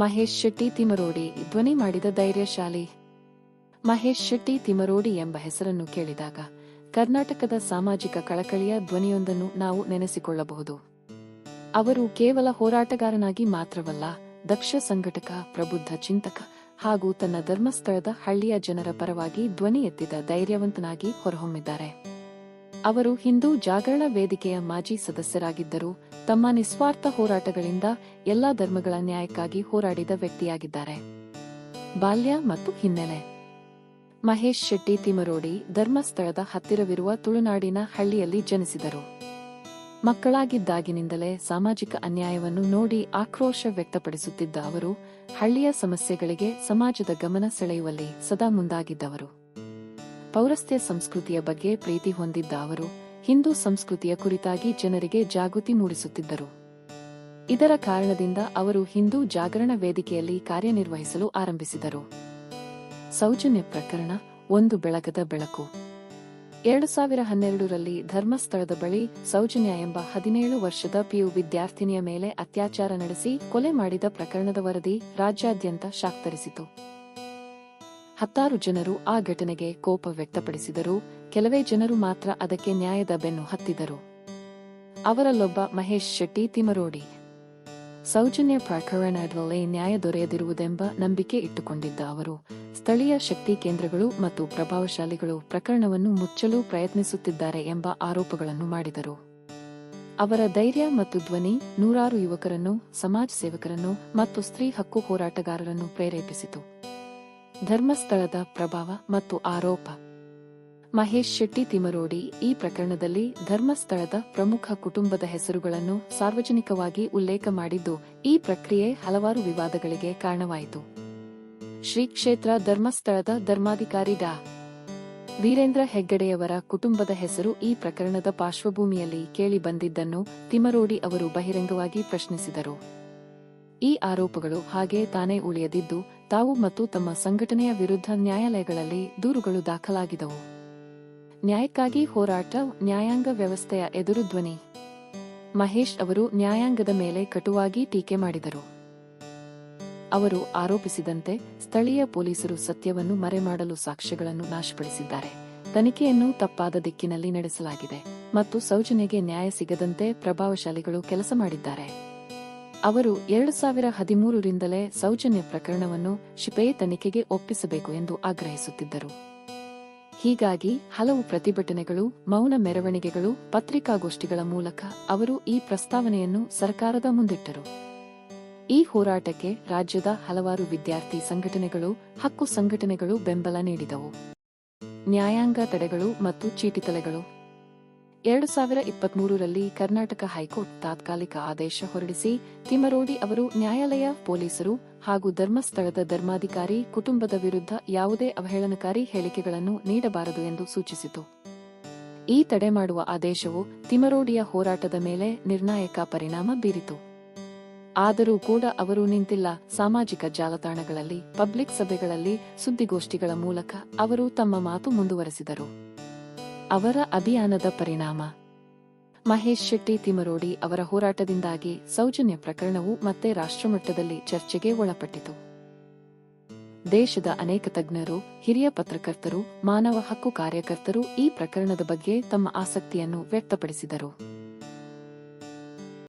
ಮಹೇಶ್ ಶೆಟ್ಟಿ ತಿಮರೋಡಿ ಧ್ವನಿ ಮಾಡಿದ ಧೈರ್ಯಶಾಲಿ. ಮಹೇಶ್ ಶೆಟ್ಟಿ ತಿಮರೋಡಿ ಎಂಬ ಹೆಸರನ್ನು ಕೇಳಿದಾಗ ಕರ್ನಾಟಕದ ಸಾಮಾಜಿಕ ಕಳಕಳಿಯ ಧ್ವನಿಯೊಂದನ್ನು ನಾವು ನೆನೆಸಿಕೊಳ್ಳಬಹುದು. ಅವರು ಕೇವಲ ಹೋರಾಟಗಾರನಾಗಿ ಮಾತ್ರವಲ್ಲ, ದಕ್ಷ ಸಂಘಟಕ, ಪ್ರಬುದ್ಧ ಚಿಂತಕ ಹಾಗೂ ತನ್ನ ಧರ್ಮಸ್ಥಳದ ಹಳ್ಳಿಯ ಜನರ ಪರವಾಗಿ ಧ್ವನಿ ಎತ್ತಿದ ಧೈರ್ಯವಂತನಾಗಿ ಹೊರಹೊಮ್ಮಿದ್ದಾರೆ. ಅವರು ಹಿಂದೂ ಜಾಗರಣ ವೇದಿಕೆಯ ಮಾಜಿ ಸದಸ್ಯರಾಗಿದ್ದರು ತಮ್ಮ ನಿಸ್ವಾರ್ಥ ಹೋರಾಟಗಳಿಂದ ಎಲ್ಲಾ ಧರ್ಮಗಳ ನ್ಯಾಯಕ್ಕಾಗಿ ಹೋರಾಡಿದ ವ್ಯಕ್ತಿಯಾಗಿದ್ದಾರೆ. ಬಾಲ್ಯ ಮತ್ತು ಹಿನ್ನೆಲೆ. ಮಹೇಶ್ ಶೆಟ್ಟಿ ತಿಮರೋಡಿ ಧರ್ಮಸ್ಥಳದ ಹತ್ತಿರವಿರುವ ತುಳುನಾಡಿನ ಹಳ್ಳಿಯಲ್ಲಿ ಜನಿಸಿದರು. ಮಕ್ಕಳಾಗಿದ್ದಾಗಿನಿಂದಲೇ ಸಾಮಾಜಿಕ ಅನ್ಯಾಯವನ್ನು ನೋಡಿ ಆಕ್ರೋಶ ವ್ಯಕ್ತಪಡಿಸುತ್ತಿದ್ದ ಅವರು, ಹಳ್ಳಿಯ ಸಮಸ್ಯೆಗಳಿಗೆ ಸಮಾಜದ ಗಮನ ಸೆಳೆಯುವಲ್ಲಿ ಸದಾ ಮುಂದಾಗಿದ್ದವರು. ಪೌರಸ್ತ್ಯ ಸಂಸ್ಕೃತಿಯ ಬಗ್ಗೆ ಪ್ರೀತಿ ಹೊಂದಿದ್ದ ಅವರು, ಹಿಂದೂ ಸಂಸ್ಕೃತಿಯ ಕುರಿತಾಗಿ ಜನರಿಗೆ ಜಾಗೃತಿ ಮೂಡಿಸುತ್ತಿದ್ದರು. ಇದರ ಕಾರಣದಿಂದ ಅವರು ಹಿಂದೂ ಜಾಗರಣ ವೇದಿಕೆಯಲ್ಲಿ ಕಾರ್ಯನಿರ್ವಹಿಸಲು ಆರಂಭಿಸಿದರು. ಸೌಜನ್ಯ ಪ್ರಕರಣ, ಒಂದು ಬೆಳಗದ ಬೆಳಕು. ಎರಡು ಸಾವಿರ ಹನ್ನೆರಡರಲ್ಲಿ ಧರ್ಮಸ್ಥಳದ ಬಳಿ ಸೌಜನ್ಯ ಎಂಬ ಹದಿನೇಳು ವರ್ಷದ ಪಿಯು ವಿದ್ಯಾರ್ಥಿನಿಯ ಮೇಲೆ ಅತ್ಯಾಚಾರ ನಡೆಸಿ ಕೊಲೆ ಮಾಡಿದ ಪ್ರಕರಣದ ವರದಿ ರಾಜ್ಯಾದ್ಯಂತ ಶಾಕ್ತರಿಸಿತು ಹತ್ತಾರು ಜನರು ಆ ಘಟನೆಗೆ ಕೋಪ ವ್ಯಕ್ತಪಡಿಸಿದರು. ಕೆಲವೇ ಜನರು ಮಾತ್ರ ಅದಕ್ಕೆ ನ್ಯಾಯದ ಬೆನ್ನು ಹತ್ತಿದರು. ಅವರಲ್ಲೊಬ್ಬ ಮಹೇಶ್ ಶೆಟ್ಟಿ ತಿಮರೋಡಿ ಸೌಜನ್ಯ ಪ್ರಕರಣದಲ್ಲಿ ನ್ಯಾಯ ದೊರೆಯದಿರುವುದೆಂಬ ನಂಬಿಕೆ ಇಟ್ಟುಕೊಂಡಿದ್ದ ಅವರು, ಸ್ಥಳೀಯ ಶಕ್ತಿ ಕೇಂದ್ರಗಳು ಮತ್ತು ಪ್ರಭಾವಶಾಲಿಗಳು ಪ್ರಕರಣವನ್ನು ಮುಚ್ಚಲು ಪ್ರಯತ್ನಿಸುತ್ತಿದ್ದಾರೆ ಎಂಬ ಆರೋಪಗಳನ್ನು ಮಾಡಿದರು. ಅವರ ಧೈರ್ಯ ಮತ್ತು ಧ್ವನಿ, ನೂರಾರು ಯುವಕರನ್ನು, ಸಮಾಜ ಸೇವಕರನ್ನು ಮತ್ತು ಸ್ತ್ರೀ ಹಕ್ಕು ಹೋರಾಟಗಾರರನ್ನು ಪ್ರೇರೇಪಿಸಿತು. ಧರ್ಮಸ್ಥಳದ ಪ್ರಭಾವ ಮತ್ತು ಆರೋಪ. ಮಹೇಶ್ ಶೆಟ್ಟಿ ತಿಮರೋಡಿ ಈ ಪ್ರಕರಣದಲ್ಲಿ ಧರ್ಮಸ್ಥಳದ ಪ್ರಮುಖ ಕುಟುಂಬದ ಹೆಸರುಗಳನ್ನು ಸಾರ್ವಜನಿಕವಾಗಿ ಉಲ್ಲೇಖ ಮಾಡಿದ್ದು, ಈ ಪ್ರಕ್ರಿಯೆ ಹಲವಾರು ವಿವಾದಗಳಿಗೆ ಕಾರಣವಾಯಿತು. ಶ್ರೀ ಕ್ಷೇತ್ರ ಧರ್ಮಸ್ಥಳದ ಧರ್ಮಾಧಿಕಾರಿ ಡಾ. ವೀರೇಂದ್ರ ಹೆಗ್ಗಡೆಯವರ ಕುಟುಂಬದ ಹೆಸರು ಈ ಪ್ರಕರಣದ ಪಾರ್ಶ್ವಭೂಮಿಯಲ್ಲಿ ಕೇಳಿ ಬಂದಿದ್ದನ್ನು ತಿಮರೋಡಿ ಅವರು ಬಹಿರಂಗವಾಗಿ ಪ್ರಶ್ನಿಸಿದರು. ಈ ಆರೋಪಗಳು ಹಾಗೆ ತಾನೇ ಉಳಿಯದಿದ್ದು ತಾವು ಮತ್ತು ತಮ್ಮ ಸಂಘಟನೆಯ ವಿರುದ್ಧ ನ್ಯಾಯಾಲಯಗಳಲ್ಲಿ ದೂರುಗಳು ದಾಖಲಾಗಿದವು. ನ್ಯಾಯಕ್ಕಾಗಿ ಹೋರಾಟ, ನ್ಯಾಯಾಂಗ ವ್ಯವಸ್ಥೆಯ ಎದುರು ಧ್ವನಿ. ಮಹೇಶ್ ಅವರು ನ್ಯಾಯಾಂಗದ ಮೇಲೆ ಕಟುವಾಗಿ ಟೀಕೆ ಮಾಡಿದರು. ಅವರು ಆರೋಪಿಸಿದಂತೆ ಸ್ಥಳೀಯ ಪೊಲೀಸರು ಸತ್ಯವನ್ನು ಮರೆಮಾಡಲು ಸಾಕ್ಷ್ಯಗಳನ್ನು ನಾಶಪಡಿಸಿದ್ದಾರೆ. ತನಿಖೆಯನ್ನು ತಪ್ಪಾದ ದಿಕ್ಕಿನಲ್ಲಿ ನಡೆಸಲಾಗಿದೆ ಮತ್ತು ಸೌಜನ್ಯಗೆ ನ್ಯಾಯ ಸಿಗದಂತೆ ಪ್ರಭಾವಶಾಲಿಗಳು ಕೆಲಸ ಮಾಡಿದ್ದಾರೆ. ಅವರು ಎರಡು ಸಾವಿರ ಹದಿಮೂರರಿಂದಲೇ ಸೌಜನ್ಯ ಪ್ರಕರಣವನ್ನು ಶಿಪೆಯ ತನಿಖೆಗೆ ಒಪ್ಪಿಸಬೇಕು ಎಂದು ಆಗ್ರಹಿಸುತ್ತಿದ್ದರು. ಹೀಗಾಗಿ ಹಲವು ಪ್ರತಿಭಟನೆಗಳು, ಮೌನ ಮೆರವಣಿಗೆಗಳು, ಪತ್ರಿಕಾಗೋಷ್ಠಿಗಳ ಮೂಲಕ ಅವರು ಈ ಪ್ರಸ್ತಾವನೆಯನ್ನು ಸರ್ಕಾರದ ಮುಂದಿಟ್ಟರು. ಈ ಹೋರಾಟಕ್ಕೆ ರಾಜ್ಯದ ಹಲವಾರು ವಿದ್ಯಾರ್ಥಿ ಸಂಘಟನೆಗಳು, ಹಕ್ಕು ಸಂಘಟನೆಗಳು ಬೆಂಬಲ ನೀಡಿದವು. ನ್ಯಾಯಾಂಗ ತಡೆಗಳು ಮತ್ತು ಚೀಟಿತಲೆಗಳು ಎರಡು ಸಾವಿರ ಇಪ್ಪತ್ಮೂರರಲ್ಲಿ ಕರ್ನಾಟಕ ಹೈಕೋರ್ಟ್ ತಾತ್ಕಾಲಿಕ ಆದೇಶ ಹೊರಡಿಸಿ ತಿಮರೋಡಿ ಅವರು ನ್ಯಾಯಾಲಯ, ಪೊಲೀಸರು ಹಾಗೂ ಧರ್ಮಸ್ಥಳದ ಧರ್ಮಾಧಿಕಾರಿ ಕುಟುಂಬದ ವಿರುದ್ಧ ಯಾವುದೇ ಅವಹೇಳನಕಾರಿ ಹೇಳಿಕೆಗಳನ್ನು ನೀಡಬಾರದು ಎಂದು ಸೂಚಿಸಿತು. ಈ ತಡೆ ಮಾಡುವ ಆದೇಶವು ತಿಮರೋಡಿಯ ಹೋರಾಟದ ಮೇಲೆ ನಿರ್ಣಾಯಕ ಪರಿಣಾಮ ಬೀರಿತು. ಆದರೂ ಕೂಡ ಅವರು ನಿಂತಿಲ್ಲ. ಸಾಮಾಜಿಕ ಜಾಲತಾಣಗಳಲ್ಲಿ, ಪಬ್ಲಿಕ್ ಸಭೆಗಳಲ್ಲಿ ಸುದ್ದಿಗೋಷ್ಠಿಗಳ ಮೂಲಕ ಅವರು ತಮ್ಮ ಮಾತು ಮುಂದುವರೆಸಿದರು. ಅವರ ಅಭಿಯಾನದ ಪರಿಣಾಮ. ಮಹೇಶ್ ಶೆಟ್ಟಿ ತಿಮರೋಡಿ ಅವರ ಹೋರಾಟದಿಂದಾಗಿ ಸೌಜನ್ಯ ಪ್ರಕರಣವು ಮತ್ತೆ ರಾಷ್ಟ್ರಮಟ್ಟದಲ್ಲಿ ಚರ್ಚೆಗೆ ಒಳಪಟ್ಟಿತು. ದೇಶದ ಅನೇಕ ತಜ್ಞರು, ಹಿರಿಯ ಪತ್ರಕರ್ತರು, ಮಾನವ ಹಕ್ಕು ಕಾರ್ಯಕರ್ತರು ಈ ಪ್ರಕರಣದ ಬಗ್ಗೆ ತಮ್ಮ ಆಸಕ್ತಿಯನ್ನು ವ್ಯಕ್ತಪಡಿಸಿದರು.